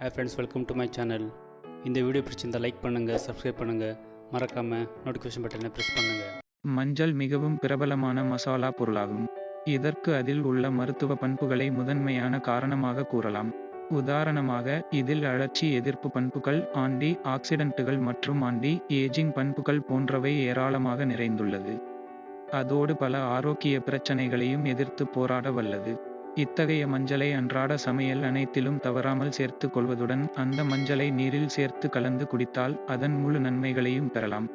Hey friends welcome to my channel இந்த video பிடிச்சிருந்தால் like பண்ணுங்கள் சப்ஸ்கிரைப் பண்ணுங்கள் மறக்காமல் நோட்டிஃபிகேஷன் பட்டனை ப்ரெஸ் பண்ணுங்கள் மஞ்சள் மிகவும் பிரபலமான மசாலா பொருளாகும். இதற்கு அதில் உள்ள மருத்துவ பண்புகளை முதன்மையான காரணமாக கூறலாம். உதாரணமாக இதில் அழற்சி எதிர்ப்பு பண்புகள் ஆண்டி ஆக்சிடென்ட்டுகள் மற்றும் ஆண்டி ஏஜிங் பண்புகள் போன்றவை ஏராளமாக நிறைந்துள்ளது. அதோடு பல ஆரோக்கிய பிரச்சனைகளையும் எதிர்த்து போராட வல்லது. இத்தகைய மஞ்சளை அன்றாட சமையல் அனைத்திலும் தவறாமல் சேர்த்து கொள்வதுடன் அந்த மஞ்சளை நீரில் சேர்த்து கலந்து குடித்தால் அதன் முழு நன்மைகளையும் பெறலாம்.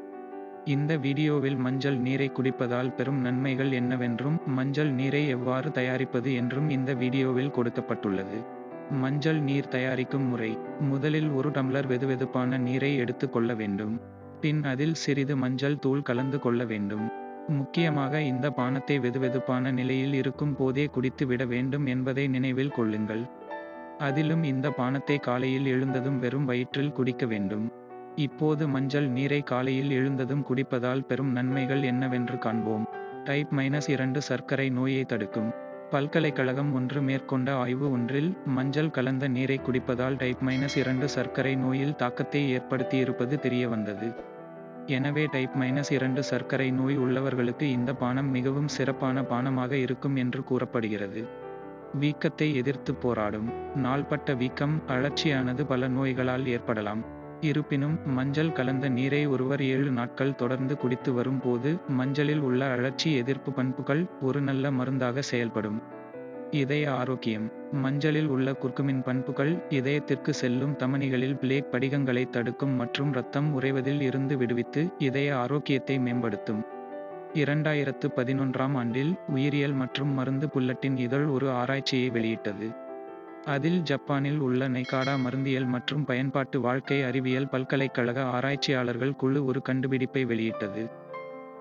இந்த வீடியோவில் மஞ்சள் நீரை குடிப்பதால் பெறும் நன்மைகள் என்னவென்றும் மஞ்சள் நீரை எவ்வாறு தயாரிப்பது என்றும் இந்த வீடியோவில் கொடுக்கப்பட்டுள்ளது. மஞ்சள் நீர் தயாரிக்கும் முறை முதலில் ஒரு டம்ளர் வெதுவெதுப்பான நீரை எடுத்து கொள்ள வேண்டும். பின் அதில் சிறிது மஞ்சள் தூள் கலந்து கொள்ள வேண்டும். முக்கியமாக இந்த பானத்தை வெதுவெதுப்பான நிலையில் இருக்கும் போதே குடித்து விட வேண்டும் என்பதை நினைவில் கொள்ளுங்கள். அதிலும் இந்த பானத்தை காலையில் எழுந்ததும் வெறும் வயிற்றில் குடிக்க வேண்டும். இப்போது மஞ்சள் நீரை காலையில் எழுந்ததும் குடிப்பதால் பெறும் நன்மைகள் என்னவென்று காண்போம். டைப் மைனஸ் இரண்டு சர்க்கரை நோயை தடுக்கும். பல்கலைக்கழகம் ஒன்று மேற்கொண்ட ஆய்வு ஒன்றில் மஞ்சள் கலந்த நீரை குடிப்பதால் டைப் மைனஸ் இரண்டு சர்க்கரை நோயில் தாக்கத்தை ஏற்படுத்தியிருப்பது தெரியவந்தது. எனவே டைப் மைனஸ் இரண்டு சர்க்கரை நோய் உள்ளவர்களுக்கு இந்த பானம் மிகவும் சிறப்பான பானமாக இருக்கும் என்று கூறப்படுகிறது. வீக்கத்தை எதிர்த்து போராடும். நாள்பட்ட வீக்கம் அழற்சியானது பல நோய்களால் ஏற்படலாம். இருப்பினும் மஞ்சள் கலந்த நீரை ஒருவர் ஏழு நாட்கள் தொடர்ந்து குடித்து வரும்போது மஞ்சளில் உள்ள அழற்சி எதிர்ப்பு பண்புகள் ஒரு நல்ல மருந்தாக செயல்படும். இதய ஆரோக்கியம். மஞ்சளில் உள்ள குர்குமின் பண்புகள் இதயத்திற்கு செல்லும் தமனிகளில் பிளேக் படிகங்களை தடுக்கும் மற்றும் இரத்தம் உறைவதில் இருந்து விடுவித்து இதய ஆரோக்கியத்தை மேம்படுத்தும். இரண்டாயிரத்து பதினொன்றாம் ஆண்டில் உயிரியல் மற்றும் மருந்து புல்லட்டின் இதழ் ஒரு ஆராய்ச்சியை வெளியிட்டது. அதில் ஜப்பானில் உள்ள நைகாடா மருந்தியல் மற்றும் பயன்பாட்டு வாழ்க்கை அறிவியல் பல்கலைக்கழக ஆராய்ச்சியாளர்கள் குழு ஒரு கண்டுபிடிப்பை வெளியிட்டது.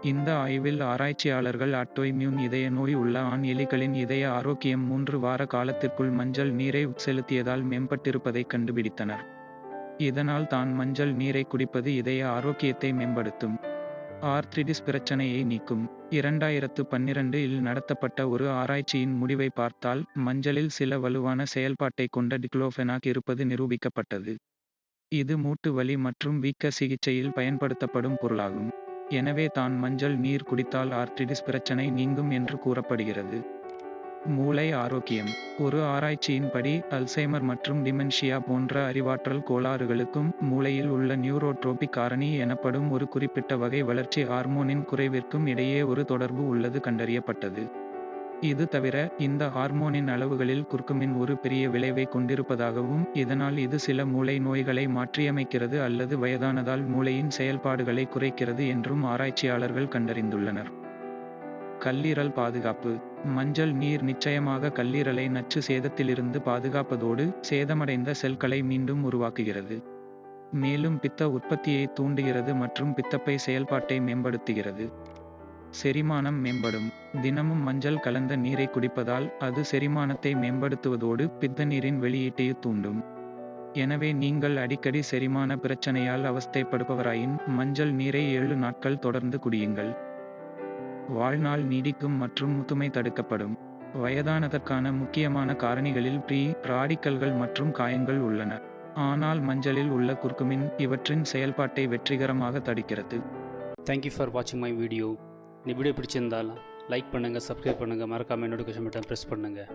இந்த ஆய்வில் ஆராய்ச்சியாளர்கள் அட்டோய்மியூன் இதய நோய் உள்ள ஆண் எலிகளின் இதய ஆரோக்கியம் மூன்று வார காலத்திற்குள் மஞ்சள் நீரை உட்செலுத்தியதால் மேம்பட்டிருப்பதை கண்டுபிடித்தனர். இதனால் தான் மஞ்சள் நீரை குடிப்பது இதய ஆரோக்கியத்தை மேம்படுத்தும். ஆர்த்ரிடிஸ் பிரச்சனையை நீக்கும். இரண்டாயிரத்து பன்னிரண்டு இல் நடத்தப்பட்ட ஒரு ஆராய்ச்சியின் முடிவை பார்த்தால் மஞ்சளில் சில வலுவான செயல்பாட்டை கொண்ட டிக்ளோஃபெனாக் இருப்பது நிரூபிக்கப்பட்டது. இது மூட்டு வலி மற்றும் வீக்க சிகிச்சையில் பயன்படுத்தப்படும் பொருளாகும். எனவே தான் மஞ்சள் நீர் குடித்தால் ஆர்த்திடிஸ் பிரச்சனை நீங்கும் என்று கூறப்படுகிறது. மூளை ஆரோக்கியம். ஒரு ஆராய்ச்சியின்படி அல்சைமர் மற்றும் டிமென்ஷியா போன்ற அறிவாற்றல் கோளாறுகளுக்கும் மூளையில் உள்ள நியூரோட்ரோபிக் காரணி எனப்படும் ஒரு குறிப்பிட்ட வகை வளர்ச்சி ஹார்மோனின் குறைவிற்கும் இடையே ஒரு தொடர்பு உள்ளது கண்டறியப்பட்டது. இது தவிர இந்த ஹார்மோனின் அளவுகளில் குர்குமின் ஒரு பெரிய விளைவை கொண்டிருப்பதாகவும் இதனால் இது சில மூளை நோய்களை மாற்றியமைக்கிறது அல்லது வயதானதால் மூளையின் செயல்பாடுகளை குறைக்கிறது என்றும் ஆராய்ச்சியாளர்கள் கண்டறிந்துள்ளனர். கல்லீரல் பாதுகாப்பு. மஞ்சள் நீர் நிச்சயமாக கல்லீரலை நச்சு சேதத்திலிருந்து பாதுகாப்பதோடு சேதமடைந்த செல்களை மீண்டும் உருவாக்குகிறது. மேலும் பித்த உற்பத்தியை தூண்டுகிறது மற்றும் பித்தப்பை செயல்பாட்டை மேம்படுத்துகிறது. செரிமானம் மேம்படும். தினமும் மஞ்சள் கலந்த நீரை குடிப்பதால் அது செரிமானத்தை மேம்படுத்துவதோடு பித்த நீரின் வெளியீட்டையும் தூண்டும். எனவே நீங்கள் அடிக்கடி செரிமான பிரச்சனையால் அவஸ்தைப்படுபவராயின் மஞ்சள் நீரை ஏழு நாட்கள் தொடர்ந்து குடியுங்கள். வாழ்நாள் நீடிக்கும் மற்றும் முத்துமை தடுக்கப்படும். வயதானதற்கான முக்கியமான காரணிகளில் ப்ரீ ராடிக்கல்கள் மற்றும் காயங்கள் உள்ளன. ஆனால் மஞ்சளில் உள்ள குர்குமின் இவற்றின் செயல்பாட்டை வெற்றிகரமாக தடுக்கிறது. தேங்க்யூ ஃபார் வாட்சிங் மை வீடியோ இந்த வீடியோ பிடிச்சிருந்தால் லைக் பண்ணுங்கள் சப்ஸ்கிரைப் பண்ணுங்கள் மறக்காமல் நோட்டிஃபிகேஷன் பட்டன் ப்ரெஸ் பண்ணுங்கள்